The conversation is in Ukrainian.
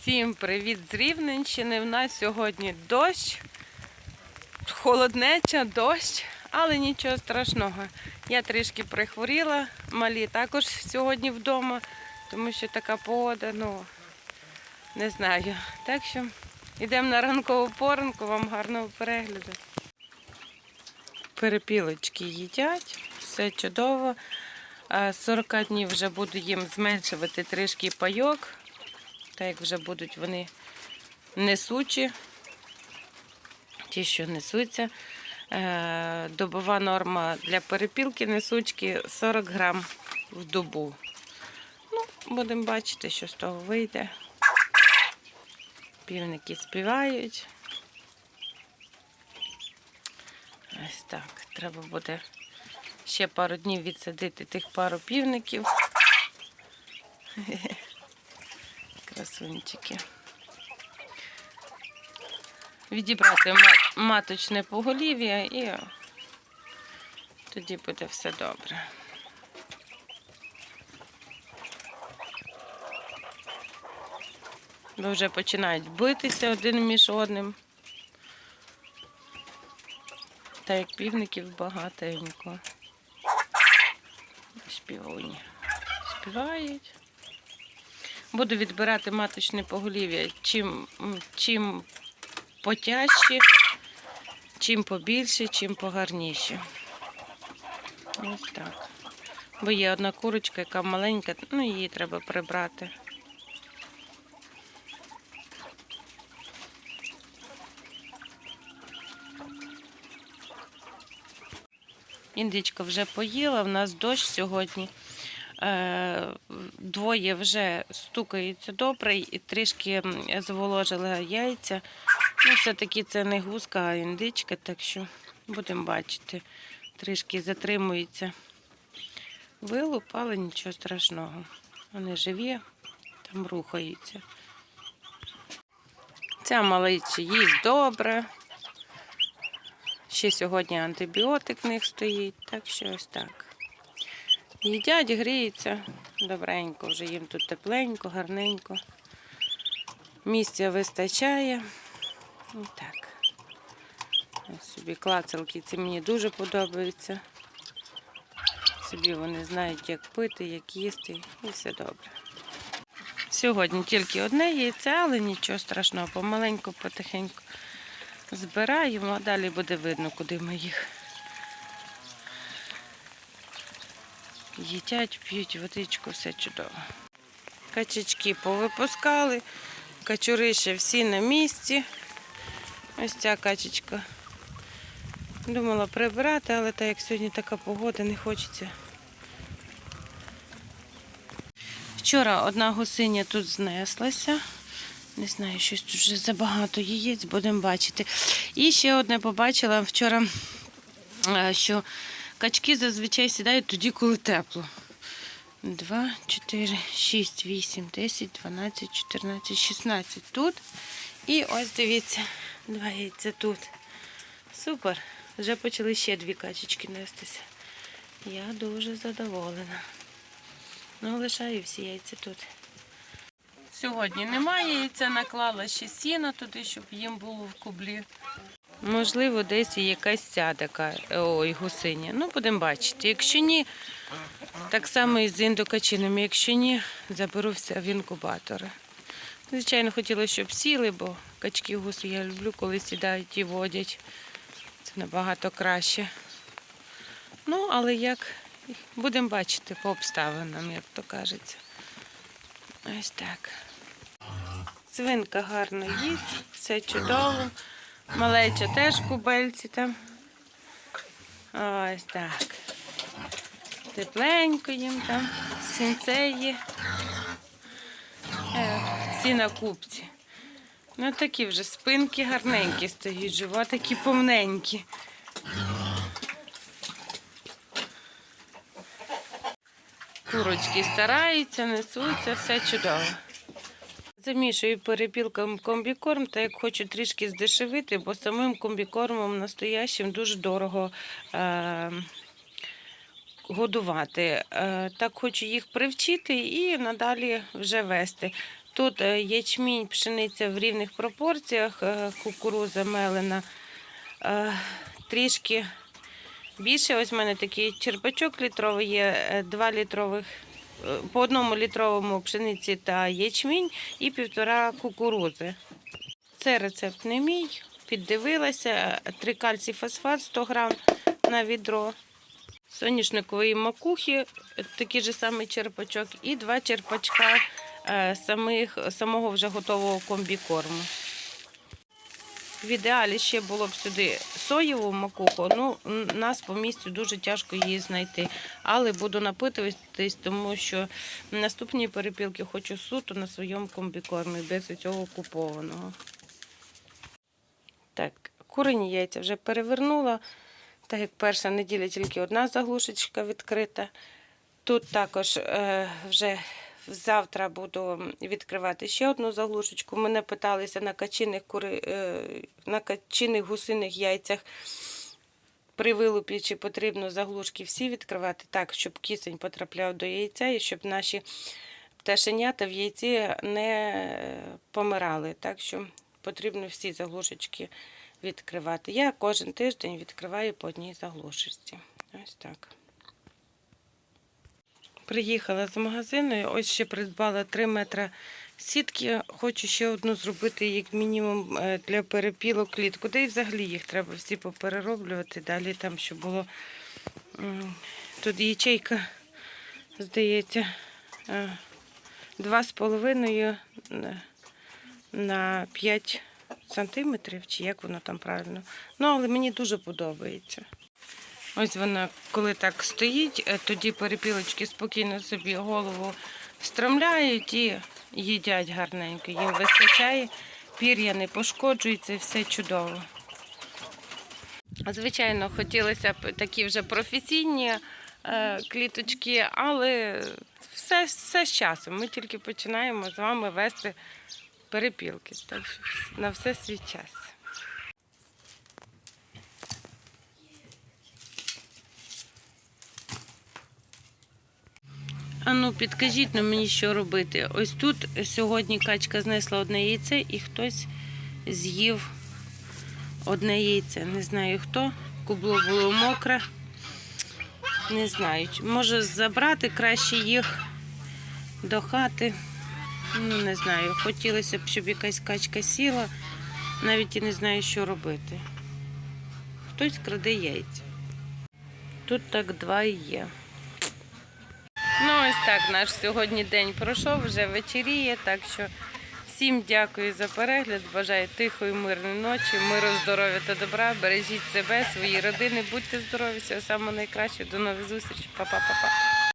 Всім привіт з Рівненщини. В нас сьогодні дощ, холоднеча, дощ, але нічого страшного. Я трішки прихворіла, малі також сьогодні вдома, тому що така погода, ну не знаю. Так що йдемо на ранкову поранку, вам гарного перегляду. Перепілочки їдять, все чудово. Е, 40 днів вже буду їм зменшувати трішки пайок, так як вже будуть вони несучі, ті, що несуться. Е, Добова норма для перепілки несучки 40 грам в добу. Ну, будемо бачити, що з того вийде. Півники співають. Ось так. Треба буде ще пару днів відсадити тих пару півників. Красунчики. Відібрати ма- маточне поголів'я і тоді буде все добре. Бо вже починають битися один між одним. Та як півників багатенько. Співуні. Співають. Буду відбирати маточне поголів'я. Чим, чим потяжче, чим побільше, чим погарніше. Ось так. Бо є одна курочка, яка маленька, ну її треба прибрати. Індичка вже поїла, в нас дощ сьогодні. Е, Двоє вже стукаються добре і трішки м, зволожила яйця. Ну, все-таки це не гуска, а індичка, так що будемо бачити. Трішки затримується вилуп, але нічого страшного. Вони живі, там рухаються. Ця малича їсть добре. Ще сьогодні антибіотик в них стоїть, так що ось так. Їдять, гріються добренько, вже їм тут тепленько, гарненько. Місця вистачає. Ось так. Ось собі клацалки, ці мені дуже подобаються. Собі вони знають, як пити, як їсти, і все добре. Сьогодні тільки одне яйце, але нічого страшного, помаленьку, потихеньку збираємо, а далі буде видно, куди ми їх їдять, п'ють водичку, все чудово. Качечки повипускали, качури ще всі на місці. Ось ця качечка. Думала прибирати, але так як сьогодні така погода, не хочеться. Вчора одна гусиня тут знеслася. Не знаю, щось тут вже забагато яєць, будемо бачити. І ще одне побачила вчора, е, що качки зазвичай сідають тоді, коли тепло. 2, 4, 6, 8, 10, 12, 14, 16 тут. І ось дивіться, два яйця тут. Супер. Вже почали ще дві качечки нестися. Я дуже задоволена. Ну, лишаю всі яйця тут. Сьогодні немає яйця, наклала ще сіна туди, щоб їм було в кублі. Можливо, десь і якась ця така, ой, гусиня. Ну, будемо бачити. Якщо ні, так само і з індокачинами. Якщо ні, заберу все в інкубатори. Звичайно, хотіла, щоб сіли, бо качки гуси я люблю, коли сідають і водять. Це набагато краще. Ну, але як будемо бачити по обставинам, як то кажеться. Ось так. Свинка гарно їсть, все чудово. Малеча теж кубельці там. Ось так. Тепленько їм там, сінце є. Е, Всі на купці. Ну такі вже спинки гарненькі стоять, животики повненькі. Курочки стараються, несуться, все чудово. Замішую перепілкам комбікорм, та як хочу трішки здешевити, бо самим комбікормом настоящим дуже дорого е- годувати. Е- так хочу їх привчити і надалі вже вести. Тут е, ячмінь, пшениця в рівних пропорціях, е, кукуруза мелена е, трішки більше. Ось в мене такий черпачок літровий є, 2 літрових, по одному літровому пшениці та ячмінь і півтора кукурузи. Це рецепт не мій. Піддивилася. Три кальцій фосфат 100 грам на відро. Соняшникової макухи, е, такий же самий черпачок, і два черпачка е, самих, самого вже готового комбікорму. В ідеалі ще було б сюди соєву макуху, ну нас по місцю дуже тяжко її знайти. Але буду напитуватись, тому що наступні перепілки хочу суто на своєму комбікормі, без цього купованого. Так, курені яйця вже перевернула. Так як перша неділя тільки одна заглушечка відкрита. Тут також е, вже завтра буду відкривати ще одну заглушечку. Мене питалися на качиних, кури, е, на качиних гусиних яйцях при вилупі, чи потрібно заглушки всі відкривати так, щоб кисень потрапляв до яйця і щоб наші пташенята в яйці не помирали. Так що потрібно всі заглушечки відкривати. Я кожен тиждень відкриваю по одній заглушечці. Ось так. Приїхала з магазину, ось ще придбала 3 метри сітки. Хочу ще одну зробити, як мінімум, е, для перепілок клітку. Де і взагалі їх треба всі поперероблювати. Далі там, щоб було тут ячейка, здається, е, 2,5 на- на 5 сантиметрів, чи як воно там правильно. Ну, але мені дуже подобається. Ось вона, коли так стоїть, е, тоді перепілочки спокійно собі голову встромляють і їдять гарненько. Їм вистачає, пір'я не пошкоджується, все чудово. Звичайно, хотілося б такі вже професійні е, кліточки, але все, все з часом. Ми тільки починаємо з вами вести перепілки. Так що на все свій час. А ну підкажіть на мені, що робити. Ось тут сьогодні качка знесла одне яйце і хтось з'їв одне яйце. Не знаю хто. Кубло було мокре. Не знаю. Може забрати краще їх до хати. Ну, не знаю. Хотілося б, щоб якась качка сіла. Навіть і не знаю, що робити. Хтось краде яйця. Тут так два і є. Ось так наш сьогодні день пройшов, вже вечеріє, так що всім дякую за перегляд. Бажаю тихої, мирної ночі, миру, здоров'я та добра. Бережіть себе, свої родини, будьте здорові, всього самого найкращого. До нових зустрічей. Па-па-па-па.